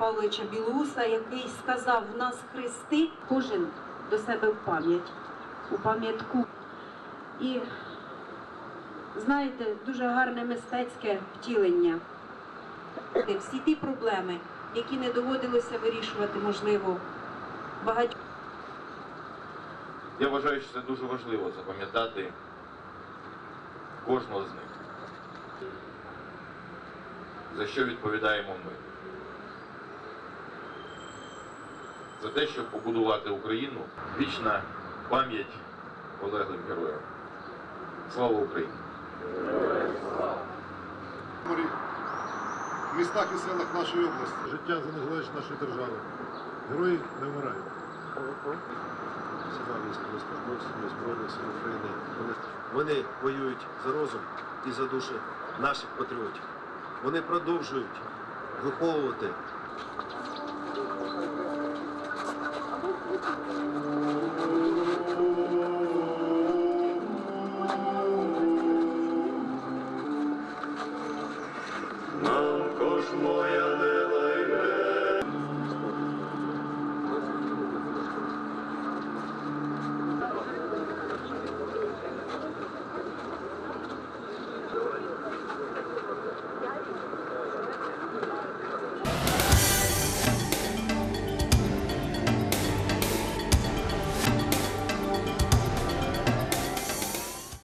Павловича Білоуса, який сказав в нас хрести, кожен до себе в пам'ять, у пам'ятку. І знаєте, дуже гарне мистецьке втілення. Всі ті проблеми, які не доводилося вирішувати, можливо, багатьом. Я вважаю, що це дуже важливо запам'ятати кожного з них. За що відповідаємо ми? За те, щоб побудувати Україну, вічна пам'ять полеглим героям. Слава Україні! в містах і селах нашої області. Життя за незалежність нашої держави. Герої не вмирають. Всіма військовослужбовцями Збройних сил України. Вони, Вони воюють за розум і за душі наших патріотів. Вони продовжують виховувати моя